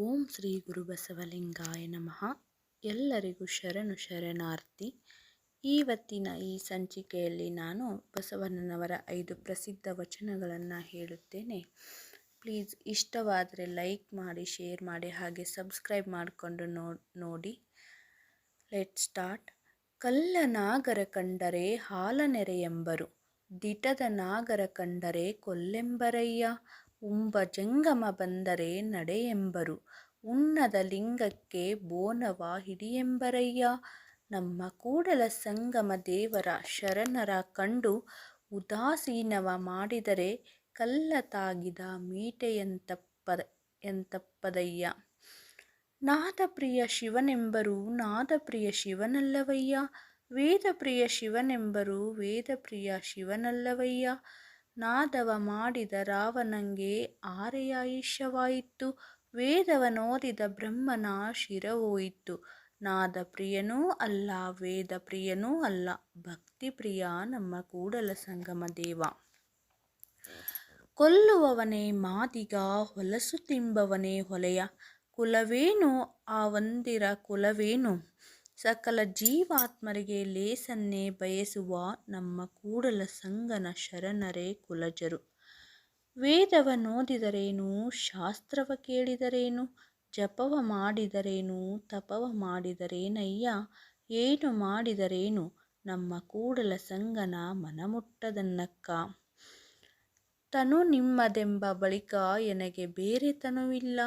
ಓಂ ಶ್ರೀ ಗುರು ಬಸವಲಿಂಗಾಯ ನಮಃ. ಎಲ್ಲರಿಗೂ ಶರಣು ಶರಣಾರ್ಥಿ. ಇವತ್ತಿನ ಈ ಸಂಚಿಕೆಯಲ್ಲಿ ನಾನು ಬಸವಣ್ಣನವರ ಐದು ಪ್ರಸಿದ್ಧ ವಚನಗಳನ್ನು ಹೇಳುತ್ತೇನೆ. ಪ್ಲೀಸ್ ಇಷ್ಟವಾದರೆ ಲೈಕ್ ಮಾಡಿ, ಶೇರ್ ಮಾಡಿ, ಹಾಗೆ ಸಬ್ಸ್ಕ್ರೈಬ್ ಮಾಡಿಕೊಂಡು ನೋಡಿ. Let start. ಕಲ್ಲ ನಾಗರ ಕಂಡರೆ ಹಾಲನೆರೆಯೆಂಬರು ದಿಟದ ನಾಗರ ಕಂಡರೆ ಕೊಲ್ಲೆಂಬರಯ್ಯ ಉಂಬ ಜಂಗಮ ಬಂದರೆ ನಡೆಯೆಂಬರು. ಉನ್ನದ ಲಿಂಗಕ್ಕೆ ಬೋನವ ಹಿಡಿಯೆಂಬರಯ್ಯ. ನಮ್ಮ ಕೂಡಲ ಸಂಗಮ ದೇವರ ಶರಣರ ಕಂಡು ಉದಾಸೀನವ ಮಾಡಿದರೆ ಕಲ್ಲ ತಾಗಿದ ಮೀಟೆಯಂತಪ್ಪ ಎಂತಪ್ಪದಯ್ಯ. ನಾದಪ್ರಿಯ ಶಿವನೆಂಬರು ನಾದಪ್ರಿಯ ಶಿವನಲ್ಲವಯ್ಯ. ವೇದಪ್ರಿಯ ಶಿವನೆಂಬರು ವೇದಪ್ರಿಯ ಶಿವನಲ್ಲವಯ್ಯ. ನಾದವ ಮಾಡಿದ ರಾವಣಂಗೆ ಆರೆಯಾಯುಷ್ಯವಾಯಿತು ವೇದವನೋದಿದ ಬ್ರಹ್ಮನ ಶಿರವೋಯಿತು. ನಾದ ಪ್ರಿಯನೂ ಅಲ್ಲ ವೇದ ಪ್ರಿಯನೂ ಅಲ್ಲ ಭಕ್ತಿ ಪ್ರಿಯ ನಮ್ಮ ಕೂಡಲ ಸಂಗಮ ದೇವ. ಕೊಲ್ಲುವವನೇ ಮಾದಿಗ, ಹೊಲಸು ತಿಂಬವನೇ ಹೊಲೆಯ. ಕುಲವೇನು, ಆ ಒಂದಿರ ಕುಲವೇನು? ಸಕಲ ಜೀವಾತ್ಮರಿಗೆ ಲೇಸನ್ನೇ ಬಯಸುವ ನಮ್ಮ ಕೂಡಲ ಸಂಗನ ಶರಣರೇ ಕುಲಜರು. ವೇದವ ನೋದಿದರೇನು ಶಾಸ್ತ್ರವ ಕೇಳಿದರೇನು? ಜಪವ ಮಾಡಿದರೇನು? ತಪವ ಮಾಡಿದರೇನಯ್ಯ? ಏನು ಮಾಡಿದರೇನು? ನಮ್ಮ ಕೂಡಲ ಸಂಗನ ಮನಮುಟ್ಟದನ್ನಕ್ಕ. ತನು ನಿಮ್ಮದೆಂಬ ಬಳಿಕ ಎನಗೆ ಬೇರೆ ತನುವಿಲ್ಲ?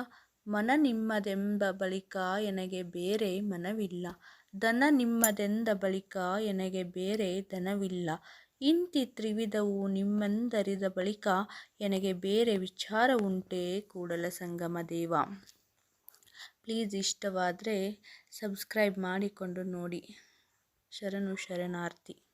ಮನ ನಿಮ್ಮದೆಂಬ ಬಳಿಕ ಎನಗೆ ಬೇರೆ ಮನವಿಲ್ಲ. ಧನ ನಿಮ್ಮದೆಂದ ಬಳಿಕ ಎನಗೆ ಬೇರೆ ಧನವಿಲ್ಲ. ಇಂತಿ ತ್ರಿವಿಧವು ನಿಮ್ಮಂದರಿದ ಬಳಿಕ ಎನಗೆ ಬೇರೆ ವಿಚಾರ ಉಂಟೆ ಕೂಡಲ ಸಂಗಮ ದೇವ. ಪ್ಲೀಸ್ ಇಷ್ಟವಾದರೆ ಸಬ್ಸ್ಕ್ರೈಬ್ ಮಾಡಿಕೊಂಡು ನೋಡಿ. ಶರಣು ಶರಣಾರ್ಥಿ.